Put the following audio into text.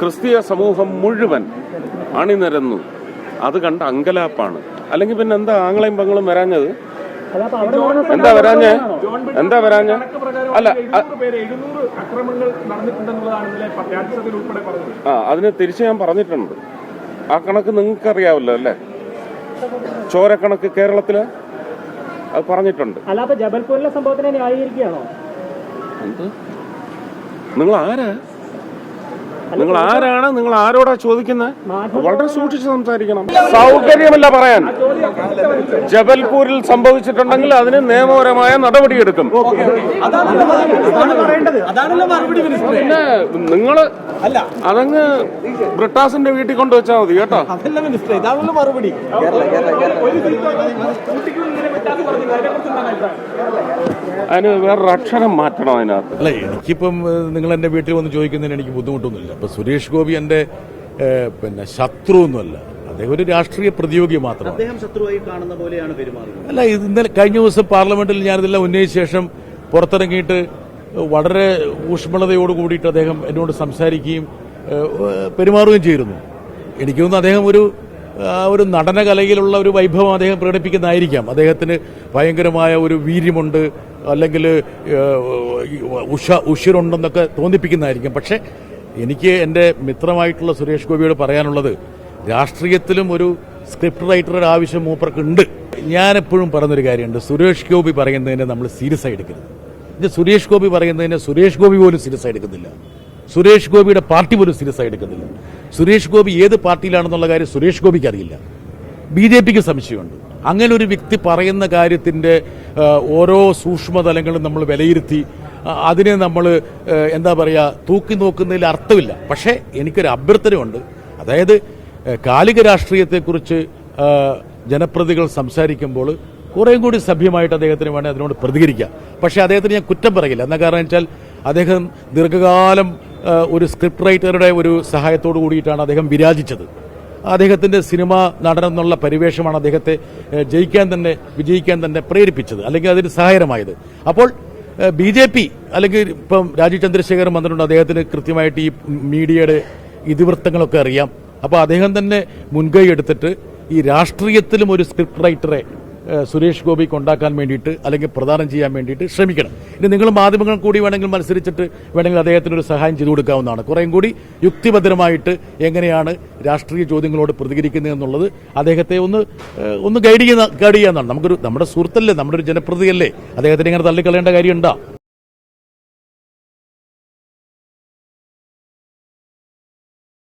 ക്രിസ്തീയ സമൂഹം മുഴുവൻ അണിനിരന്നു. അത് കണ്ട അങ്കലാപ്പാണ്. അല്ലെങ്കിൽ പിന്നെ എന്താ ആങ്ങളെയും പങ്ങളും വരാഞ്ഞത്? എന്താ വരാഞ്ഞ? എന്താ വരാഞ്ഞ? അല്ല ആ അതിന് തിരിച്ച് ഞാൻ പറഞ്ഞിട്ടുണ്ട്. ആ കണക്ക് നിങ്ങൾക്ക് അറിയാവല്ലോ അല്ലേ ചോരക്കണക്ക് കേരളത്തിൽ? അത് പറഞ്ഞിട്ടുണ്ട്. ജബൽപൂരിലെ സംഭവത്തിനെ ന്യായീകരിക്കുകയാണോ? നിങ്ങൾ ആരാ നിങ്ങൾ ആരാണ്? നിങ്ങൾ ആരോടാ ചോദിക്കുന്നത്? വളരെ സൂക്ഷിച്ച് സംസാരിക്കണം. സൗകര്യമല്ല പറയാൻ. ജബൽപൂരിൽ സംഭവിച്ചിട്ടുണ്ടെങ്കിൽ അതിന് നിയമപരമായ നടപടിയെടുക്കും. പിന്നെ നിങ്ങൾ അതങ്ങ് ബ്രിട്ടാസിന്റെ വീട്ടിൽ കൊണ്ടുവച്ചാൽ മതി കേട്ടോ. അതിന് വേറൊരു അക്ഷരം മാറ്റണം അതിനകത്ത്. അല്ല എനിക്കിപ്പം നിങ്ങൾ എന്റെ വീട്ടിൽ വന്ന് ചോദിക്കുന്നതിന് എനിക്ക് ബുദ്ധിമുട്ടൊന്നുമില്ല. അപ്പൊ സുരേഷ് ഗോപി എന്റെ പിന്നെ ശത്രു ഒന്നുമല്ല അദ്ദേഹം ഒരു രാഷ്ട്രീയ പ്രതിയോഗി മാത്രമാണ്. അദ്ദേഹം ശത്രുവായി കാണുന്ന പോലെയാണ് പെരുമാറുന്നത്. അല്ല ഇത് ഇന്നലെ കഴിഞ്ഞ ദിവസം പാർലമെന്റിൽ ഞാനിതെല്ലാം ഉന്നയിച്ച ശേഷം പുറത്തിറങ്ങിയിട്ട് വളരെ ഊഷ്മളതയോട് കൂടിയിട്ട് അദ്ദേഹം എന്നോട് സംസാരിക്കുകയും പെരുമാറുകയും ചെയ്തിരുന്നു. എനിക്ക് തോന്നുന്നു അദ്ദേഹം ഒരു ഒരു ഒരു നടനകലയിലുള്ള ഒരു വൈഭവം അദ്ദേഹം പ്രകടിപ്പിക്കുന്നതായിരിക്കാം. അദ്ദേഹത്തിന് ഭയങ്കരമായ ഒരു വീര്യമുണ്ട്. അല്ലെങ്കിൽ ഉഷ ഉഷിരുണ്ടെന്നൊക്കെ തോന്നിപ്പിക്കുന്നതായിരിക്കും. പക്ഷേ എനിക്ക് എന്റെ മിത്രമായിട്ടുള്ള സുരേഷ് ഗോപിയോട് പറയാനുള്ളത് രാഷ്ട്രീയത്തിലും ഒരു സ്ക്രിപ്റ്റ് റൈറ്ററുടെ ആവശ്യം മൂപ്പർക്ക് ഉണ്ട് ഞാനെപ്പോഴും പറയുന്നൊരു കാര്യമുണ്ട്. സുരേഷ് ഗോപി പറയുന്നതിനെ നമ്മൾ സീരിയസ് ആയി എടുക്കരുത്. ഇത് സുരേഷ് ഗോപി പറയുന്നതിനെ സുരേഷ് ഗോപി പോലും സീരിയസ് ആയി എടുക്കുന്നില്ല. സുരേഷ് ഗോപിയുടെ പാർട്ടി പോലും സീരിയസ് ആയി എടുക്കുന്നില്ല. സുരേഷ് ഗോപി ഏത് പാർട്ടിയിലാണെന്നുള്ള കാര്യം സുരേഷ് ഗോപിക്ക് അറിയില്ല. ബി ജെ പിക്ക് സംശയമുണ്ട്. അങ്ങനെ ഒരു വ്യക്തി പറയുന്ന കാര്യത്തിന്റെ ആ, ഓരോ സൂക്ഷ്മതലങ്ങളും നമ്മൾ വിലയിരുത്തി അതിനെ നമ്മൾ എന്താ പറയുക തൂക്കി നോക്കുന്നതിൽ അർത്ഥമില്ല. പക്ഷേ എനിക്കൊരു അഭ്യർത്ഥനയുണ്ട്. അതായത് കാലിക രാഷ്ട്രീയത്തെക്കുറിച്ച് ജനപ്രതികൾ സംസാരിക്കുമ്പോൾ കുറേയും കൂടി സഭ്യമായിട്ട് അദ്ദേഹത്തിന് വേണേൽ അതിനോട് പ്രതികരിക്കാം. പക്ഷേ അദ്ദേഹത്തിന് ഞാൻ കുറ്റം പറയില്ല. എന്നാ കാരണം വെച്ചാൽ അദ്ദേഹം ദീർഘകാലം ഒരു സ്ക്രിപ്റ്റ് റൈറ്ററുടെ ഒരു സഹായത്തോടു കൂടിയിട്ടാണ് അദ്ദേഹം വിരാജിച്ചത്. അദ്ദേഹത്തിന്റെ സിനിമ നടൻ എന്നുള്ള പരിവേഷമാണ് അദ്ദേഹത്തെ ജയിക്കാൻ തന്നെ വിജയിക്കാൻ തന്നെ പ്രേരിപ്പിച്ചത് അല്ലെങ്കിൽ അതിന് സഹായകരമായത്. അപ്പോൾ ബി ജെ പി അല്ലെങ്കിൽ ഇപ്പം രാജീവ് ചന്ദ്രശേഖരൻ വന്നിട്ടുണ്ട് അദ്ദേഹത്തിന് കൃത്യമായിട്ട് ഈ മീഡിയയുടെ ഇതിവൃത്തങ്ങളൊക്കെ അറിയാം. അപ്പോൾ അദ്ദേഹം തന്നെ മുൻകൈ എടുത്തിട്ട് ഈ രാഷ്ട്രീയത്തിലും ഒരു സ്ക്രിപ്റ്റ് റൈറ്ററെ സുരേഷ് ഗോപിക്ക് ഉണ്ടാക്കാൻ വേണ്ടിയിട്ട് അല്ലെങ്കിൽ പ്രദാനം ചെയ്യാൻ വേണ്ടിയിട്ട് ശ്രമിക്കണം. ഇനി നിങ്ങൾ മാധ്യമങ്ങൾ കൂടി വേണമെങ്കിൽ മത്സരിച്ചിട്ട് വേണമെങ്കിൽ അദ്ദേഹത്തിന് ഒരു സഹായം ചെയ്തു കൊടുക്കാവുന്നതാണ്. കുറേയും കൂടി യുക്തിഭദ്രമായിട്ട് എങ്ങനെയാണ് രാഷ്ട്രീയ ചോദ്യങ്ങളോട് പ്രതികരിക്കുന്നത് എന്നുള്ളത് അദ്ദേഹത്തെ ഒന്ന് ഒന്ന് ഗൈഡ് ചെയ്യുന്ന ഗൈഡ് ചെയ്യാന്നാണ് നമുക്കൊരു നമ്മുടെ സുഹൃത്തല്ലേ നമ്മുടെ ഒരു ജനപ്രതിയല്ലേ അദ്ദേഹത്തിന് ഇങ്ങനെ തള്ളിക്കളയേണ്ട കാര്യമുണ്ടോ?